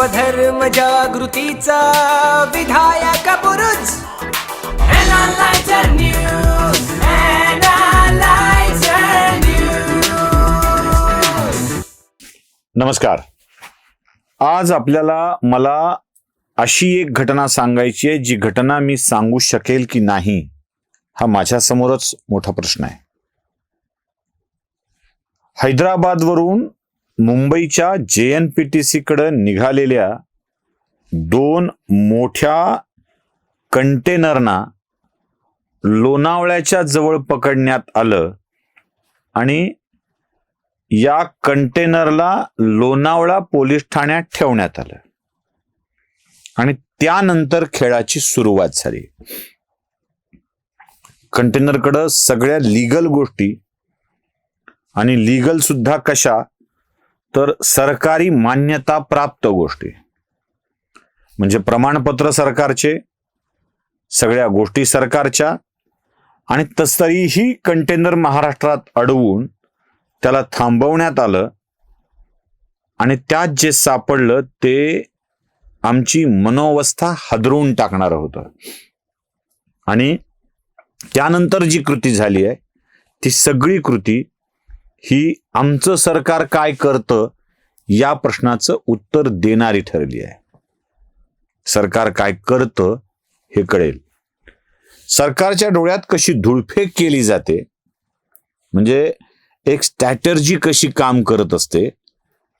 स्वधर्म जागृतीचा विधायक News. नमस्कार. आज आपल्याला मला अशी एक घटना सांगायची आहे जी घटना मी सांगू शकेल की नाही हा माझ्यासमोरच मोठा प्रश्न आहे. हैदराबादवरून मुंबईच्या जे एन पी टी सीकडं निघालेल्या दोन मोठ्या कंटेनरना लोणावळ्याच्या जवळ पकडण्यात आलं. आणि या कंटेनरला लोणावळा पोलीस ठाण्यात ठेवण्यात आलं. आणि त्यानंतर खेळाची सुरुवात झाली. कंटेनरकडं सगळ्या लिगल गोष्टी आणि लिगल सुद्धा कशा तर सरकारी मान्यता प्राप्त गोष्टी. म्हणजे प्रमाणपत्र सरकारचे सगळ्या गोष्टी सरकारच्या आणि तसरीही कंटेनर महाराष्ट्रात अडवून त्याला थांबवण्यात आलं. आणि त्यात जे सापडलं ते आमची मनोवस्था हादरवून टाकणारं होतं. आणि त्यानंतर जी कृती झाली आहे ती सगळी कृती ही आमचं सरकार काय करतं या प्रश्नाचं उत्तर देणारी ठरली आहे. सरकार काय करतं हे कळेल. सरकारच्या डोळ्यात कशी धुळफेक केली जाते म्हणजे एक स्ट्रॅटर्जी कशी काम करत असते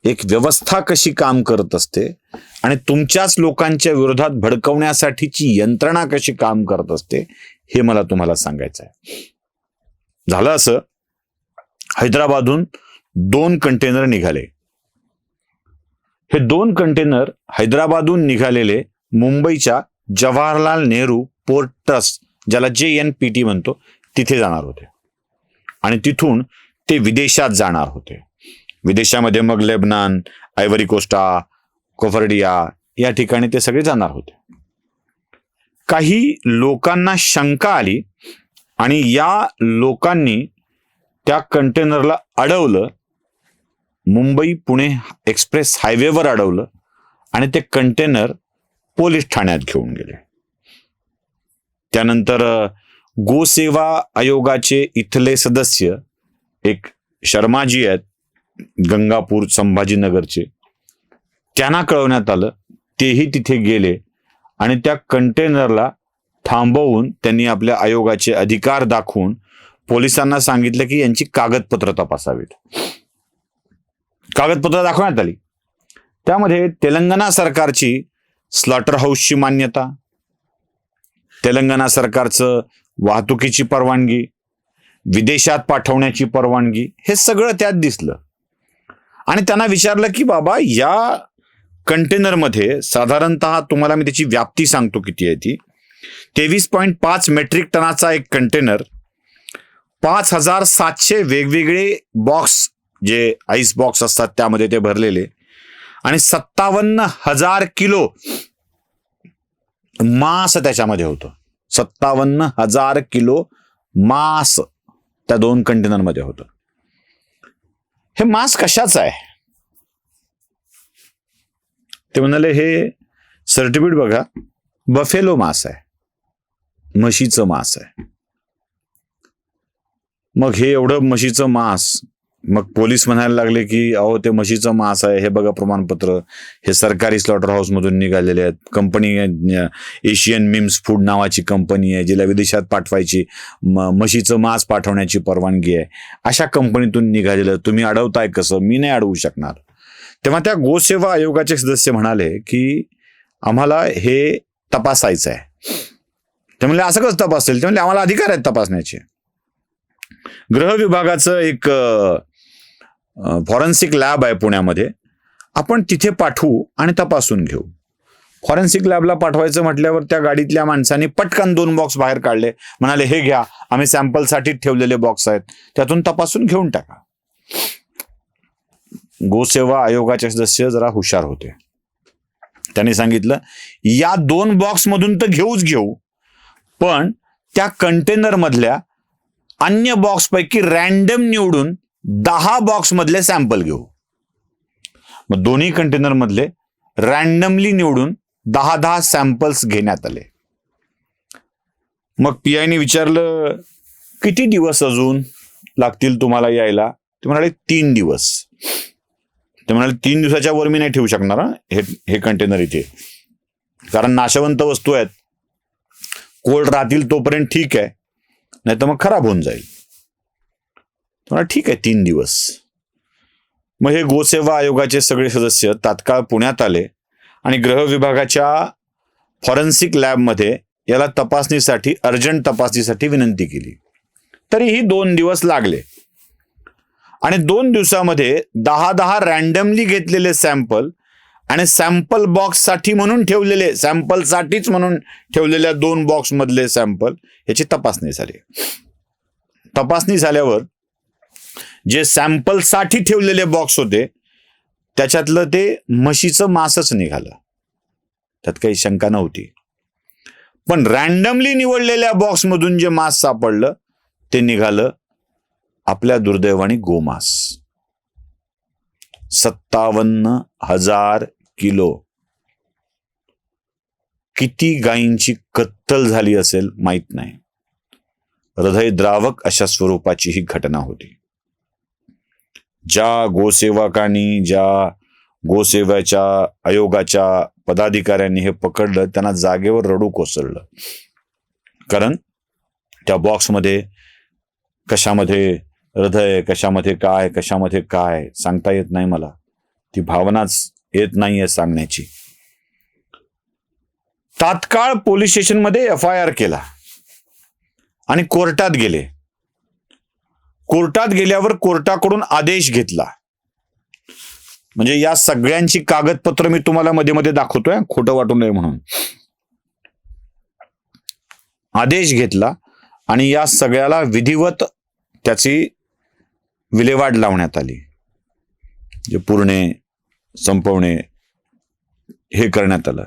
एक व्यवस्था कशी काम करत असते आणि तुमच्याच लोकांच्या विरोधात भडकवण्यासाठीची यंत्रणा कशी काम करत असते हे मला तुम्हाला सांगायचं आहे. झालं असं? हैदराबादहून दोन कंटेनर निघाले. हे दोन कंटेनर हैदराबादहून निघालेले मुंबईच्या जवाहरलाल नेहरू पोर्ट ट्रस्ट ज्याला जे एन पी टी म्हणतो तिथे जाणार होते. आणि तिथून ते विदेशात जाणार होते. विदेशामध्ये मग लेबनान आयव्हरी कोस्टा कोफर्डिया या ठिकाणी ते सगळे जाणार होते. काही लोकांना शंका आली आणि या लोकांनी त्या कंटेनरला अडवलं मुंबई पुणे एक्सप्रेस हायवेवर अडवलं आणि ते कंटेनर पोलीस ठाण्यात घेऊन गेले. त्यानंतर गोसेवा आयोगाचे इथले सदस्य एक शर्माजी आहेत गंगापूर संभाजीनगरचे. त्यांना कळवण्यात आलं तेही तिथे गेले आणि त्या कंटेनरला थांबवून त्यांनी आपल्या आयोगाचे अधिकार दाखवून पोलिसांना सांगितलं की यांची कागदपत्र तपासावीत. कागदपत्र दाखवण्यात आली. त्यामध्ये तेलंगणा सरकारची स्लॉटर हाऊसची मान्यता तेलंगणा सरकारचं वाहतुकीची परवानगी विदेशात पाठवण्याची परवानगी हे सगळं त्यात दिसलं. आणि त्यांना विचारलं की बाबा या कंटेनरमध्ये साधारणतः तुम्हाला मी त्याची व्याप्ती सांगतो किती आहे ती. तेवीस पॉईंट पाच मेट्रिक टनाचा एक कंटेनर पाच हजार सातशे वेगवेगळे बॉक्स जे आईस बॉक्स असतात त्यामध्ये ते भरलेले. आणि सत्तावन्न हजार किलो मांस त्याच्यामध्ये होतं. सत्तावन्न हजार किलो मांस त्या दोन कंटेनरमध्ये होतं. हे मांस कशाचं आहे? ते म्हणाले हे सर्टिफिकेट बघा बफेलो मांस आहे. म्हशीचं मांस आहे. मग हे एवढं म्हशीचं मांस मग पोलीस म्हणायला लागले की अहो ते म्हशीचं मांस आहे हे बघा प्रमाणपत्र. हे सरकारी स्लॉटर हाऊसमधून निघालेले आहेत. कंपनी एशियन मिम्स फूड नावाची कंपनी आहे जिला विदेशात पाठवायची म्हशीचं मांस पाठवण्याची परवानगी आहे. अशा कंपनीतून निघालेलं. तुम्ही अडवताय कसं? मी नाही अडवू शकणार. तेव्हा त्या गोसेवा आयोगाचे सदस्य म्हणाले की आम्हाला हे तपासायचं आहे ते म्हणले असं कसं तपासेल ते म्हणले आम्हाला अधिकार आहेत तपासण्याचे. ग्रह विभागाचं एक फॉरेन्सिक लॅब आहे पुण्यामध्ये. आपण तिथे पाठवू आणि तपासून घेऊ. फॉरेन्सिक लॅबला पाठवायचं म्हटल्यावर त्या गाडीतल्या माणसाने पटकन दोन बॉक्स बाहेर काढले. म्हणाले हे घ्या आम्ही सॅम्पलसाठी ठेवलेले बॉक्स आहेत. त्यातून तपासून घेऊन टाका. गोसेवा आयोगाचे सदस्य जरा हुशार होते. त्यांनी सांगितलं या दोन बॉक्स मधून तर घेऊच घेऊ. पण त्या कंटेनर मधल्या अन्य बॉक्स पैकी रॅन्डम निवडून दहा बॉक्समधले सॅम्पल घेऊ. मग दोन्ही कंटेनर मधले रॅन्डमली निवडून दहा दहा सॅम्पल्स घेण्यात आले. मग पी आयने विचारलं किती दिवस अजून लागतील तुम्हाला यायला? ते म्हणाले तीन दिवस. ते म्हणाले तीन दिवसाच्या वर मी नाही ठेवू शकणार हे. हे कंटेनर इथे. कारण नाशवंत वस्तू आहेत. कोल्ड राहतील तोपर्यंत ठीक आहे. नाही तर मग खराब होऊन जाईल. ठीक आहे तीन दिवस. मग हे गोसेवा आयोगाचे सगळे सदस्य तात्काळ पुण्यात आले आणि गृह विभागाच्या फॉरेन्सिक लॅबमध्ये याला तपासणीसाठी अर्जंट तपासणीसाठी विनंती केली. तरीही दोन दिवस लागले. आणि दोन दिवसामध्ये दहा दहा रॅन्डमली घेतलेले सॅम्पल आणि सॅम्पल बॉक्ससाठी म्हणून ठेवलेले सॅम्पलसाठीच म्हणून ठेवलेल्या दोन बॉक्स मधले सॅम्पल याची तपासणी झाली. तपासणी झाल्यावर जे सॅम्पलसाठी ठेवलेले बॉक्स होते त्याच्यातलं ते म्हशीचं मासच निघालं. त्यात काही शंका नव्हती. पण रॅन्डमली निवडलेल्या बॉक्समधून जे मास सापडलं ते निघालं आपल्या दुर्दैवाने गोमास. सत्तावन्न हजार किलो. किती गायींची कत्तल झाली असेल माहीत नाही. हृदयद्रावक अशा स्वरूपाची ही घटना होती. ज्या गोसेवकांनी ज्या गोसेवेच्या आयोगाच्या पदाधिकाऱ्यांनी हे पकडलं त्यांना जागेवर रडू कोसळलं. कारण त्या बॉक्समध्ये कशामध्ये हृदय कशामध्ये काय कशामध्ये काय सांगता येत नाही मला. ती भावनाच येत नाहीये सांगण्याची. तात्काळ पोलीस स्टेशनमध्ये एफ आय आर केला. आणि कोर्टात गेले. कोर्टात गेल्यावर कोर्टाकडून आदेश घेतला. म्हणजे या सगळ्यांची कागदपत्र मी तुम्हाला मध्ये मध्ये दाखवतोय खोटं वाटू नये म्हणून. आदेश घेतला आणि या सगळ्याला विधिवत त्याची विल्हेवाट लावण्यात आली. जे पुरणे संपवणे हे करण्यात आलं.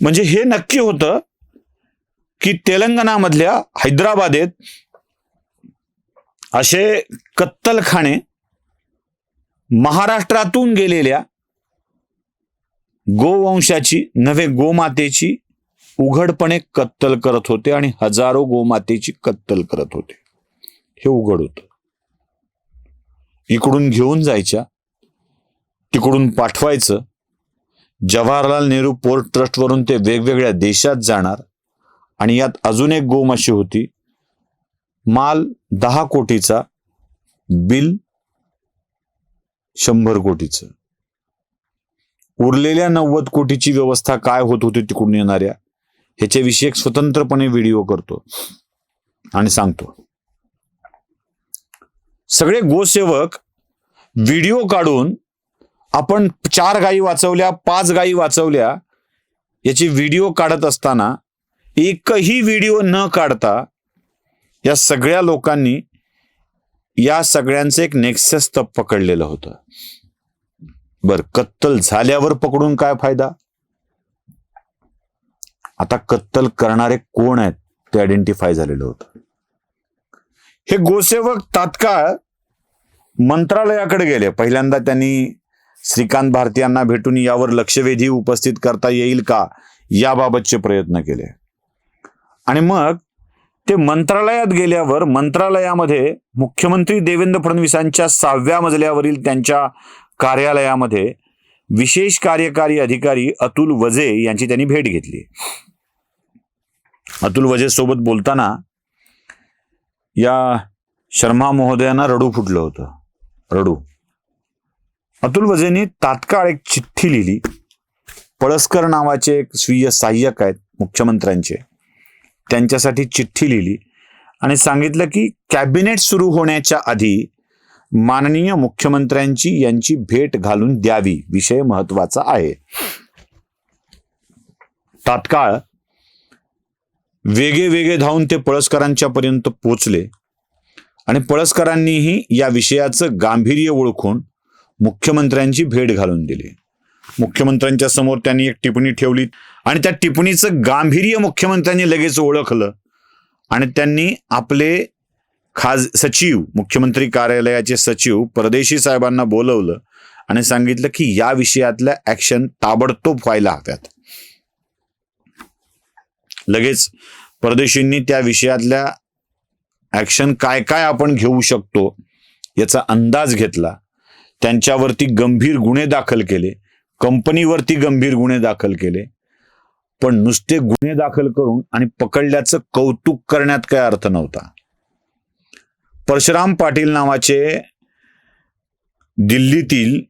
म्हणजे हे नक्की होतं की तेलंगणामधल्या हैदराबादेत असे कत्तलखाने महाराष्ट्रातून गेलेल्या गोवंशाची नव्हे गोमातेची उघडपणे कत्तल करत होते आणि हजारो गोमातेची कत्तल करत होते. हे उघड होत. इकडून घेऊन जायच्या तिकडून पाठवायचं. जवाहरलाल नेहरू पोर्ट ट्रस्टवरून ते वेगवेगळ्या देशात जाणार आणि यात अजून एक गोमाशी होती. माल दहा कोटीचा बिल शंभर कोटीचं. उरलेल्या नव्वद कोटीची व्यवस्था काय होत होती तिकडून येणाऱ्या ह्याच्याविषयी एक स्वतंत्रपणे व्हिडिओ करतो आणि सांगतो. सगळे गोसेवक व्हिडिओ काढून आपण चार गायी वाचवल्या पाच गायी वाचवल्या याची व्हिडिओ काढत असताना एकही व्हिडिओ न काढता या सगळ्या लोकांनी या सगळ्यांचं एक नेक्सस तप पकडलेलं होतं. बर कत्तल झाल्यावर पकडून काय फायदा? आता कत्तल करणारे कोण आहेत ते आयडेंटिफाय झालेलं होतं. हे गोसेवक तात्काळ मंत्रालयाकडे गेले. पहिल्यांदा त्यांनी श्रीकांत भारतीयांना भेटून यावर लक्षवेधी उपस्थित करता येईल का? याबाबतचे प्रयत्न केले. आणि मग ते मंत्रालयात गेल्यावर मंत्रालयामध्ये मुख्यमंत्री देवेंद्र फडणवीसांच्या सहाव्या मजल्यावरील त्यांच्या कार्यालयामध्ये विशेष कार्यकारी अधिकारी अतुल वजे यांची त्यांनी भेट घेतली. अतुल वजे सोबत बोलताना या शर्मा महोदयांना रडू फुटलं होतं. रडू. अतुल भजेंनी तात्काळ एक चिठ्ठी लिहिली. पळसकर नावाचे एक स्वीय सहाय्यक आहेत मुख्यमंत्र्यांचे. त्यांच्यासाठी चिठ्ठी लिहिली आणि सांगितलं की कॅबिनेट सुरू होण्याच्या आधी माननीय मुख्यमंत्र्यांची यांची भेट घालून द्यावी विषय महत्त्वाचा आहे. तात्काळ वेगे वेगे धावून ते पळसकरांच्या पर्यंत पोचले आणि पळसकरांनीही या विषयाचं गांभीर्य ओळखून मुख्यमंत्र्यांची भेट घालून दिली. मुख्यमंत्र्यांच्या समोर त्यांनी एक टिप्पणी ठेवली आणि त्या टिप्पणीचं गांभीर्य मुख्यमंत्र्यांनी लगेच ओळखलं आणि त्यांनी आपले खाज सचिव मुख्यमंत्री कार्यालयाचे सचिव परदेशी साहेबांना बोलवलं आणि सांगितलं की या विषयातल्या ऍक्शन ताबडतोब व्हायला हव्यात. लगेच परदेशींनी त्या विषयातल्या ऍक्शन काय काय आपण घेऊ शकतो याचा अंदाज घेतला. त्यांच्यावरती गंभीर गुन्हे दाखल केले कंपनीवरती गंभीर गुन्हे दाखल केले. पण नुसते गुन्हे दाखल करून आणि पकडल्याचं कौतुक करण्यात काय अर्थ नव्हता. परशुराम पाटील नावाचे दिल्लीतील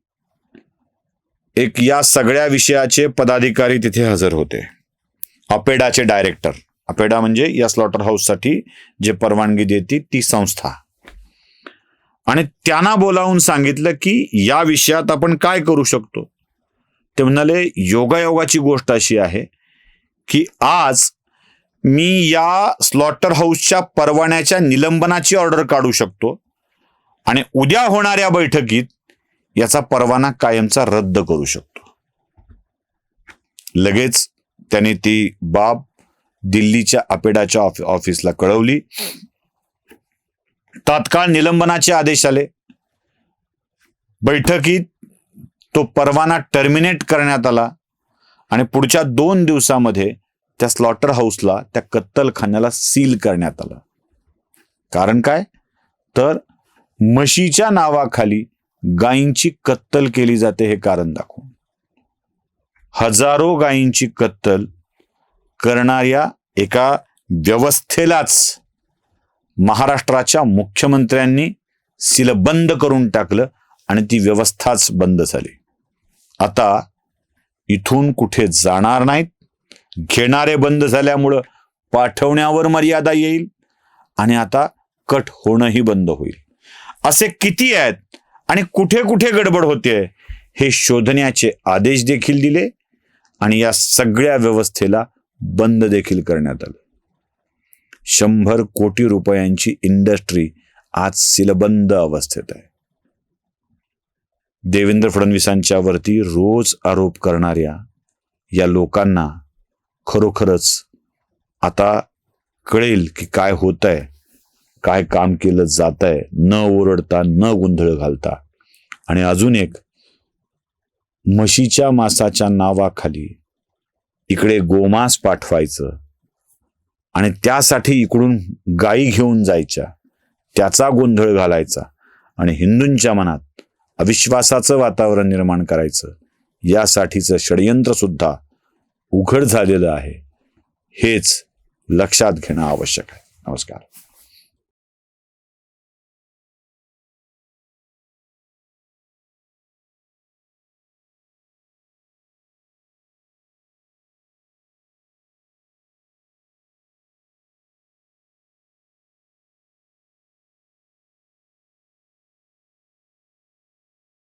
एक या सगळ्या विषयाचे पदाधिकारी तिथे हजर होते. अपेडाचे डायरेक्टर. अपेडा म्हणजे या स्लॉटर हाऊससाठी जे परवानगी देते ती संस्था. आणि त्यांना बोलावून सांगितलं की या विषयात आपण काय करू शकतो? ते म्हणाले योगायोगाची गोष्ट अशी आहे की आज मी या स्लॉटर हाऊसच्या परवान्याच्या निलंबनाची ऑर्डर काढू शकतो आणि उद्या होणाऱ्या बैठकीत याचा परवाना कायमचा रद्द करू शकतो. लगेच त्याने ती बाब दिल्लीच्या अपेडाच्या ऑफिसला कळवली. तात्काळ निलंबनाचे आदेश आले. बैठकीत तो परवाना टर्मिनेट करण्यात आला आणि पुढच्या दोन दिवसामध्ये त्या स्लॉटर हाऊसला त्या कत्तलखान्याला सील करण्यात आलं. कारण काय? तर म्हशीच्या नावाखाली गायींची कत्तल केली जाते हे कारण दाखवून. हजारो गायींची कत्तल करणाऱ्या एका व्यवस्थेलाच महाराष्ट्राच्या मुख्यमंत्र्यांनी सीलबंद करून टाकलं आणि ती व्यवस्थाच बंद झाली. आता इथून कुठे जाणार नाहीत घेणारे बंद झाल्यामुळं पाठवण्यावर मर्यादा येईल आणि आता कट होणंही बंद होईल. असे किती आहेत आणि कुठे कुठे गडबड होते हे शोधण्याचे आदेश देखील दिले आणि या सगळ्या व्यवस्थेला बंद देखील करण्यात आलं. शंभर कोटी रुपयांची इंडस्ट्री आज सिलबंद अवस्थेत आहे. देवेंद्र फडणवीसांच्या वरती रोज आरोप करणाऱ्या या लोकांना खरोखरच आता कळेल की काय होत आहे काय काम केलं जात आहे न ओरडता न गोंधळ घालता. आणि अजून एक म्हशीच्या मासाच्या नावाखाली इकडे गोमांस पाठवायचं आणि त्यासाठी इकडून गायी घेऊन जायच्या. त्याचा गोंधळ घालायचा आणि हिंदूंच्या मनात अविश्वासाचं वातावरण निर्माण करायचं. यासाठीचं षडयंत्र सुद्धा उघड झालेलं आहे. हेच लक्षात घेणं आवश्यक आहे. नमस्कार.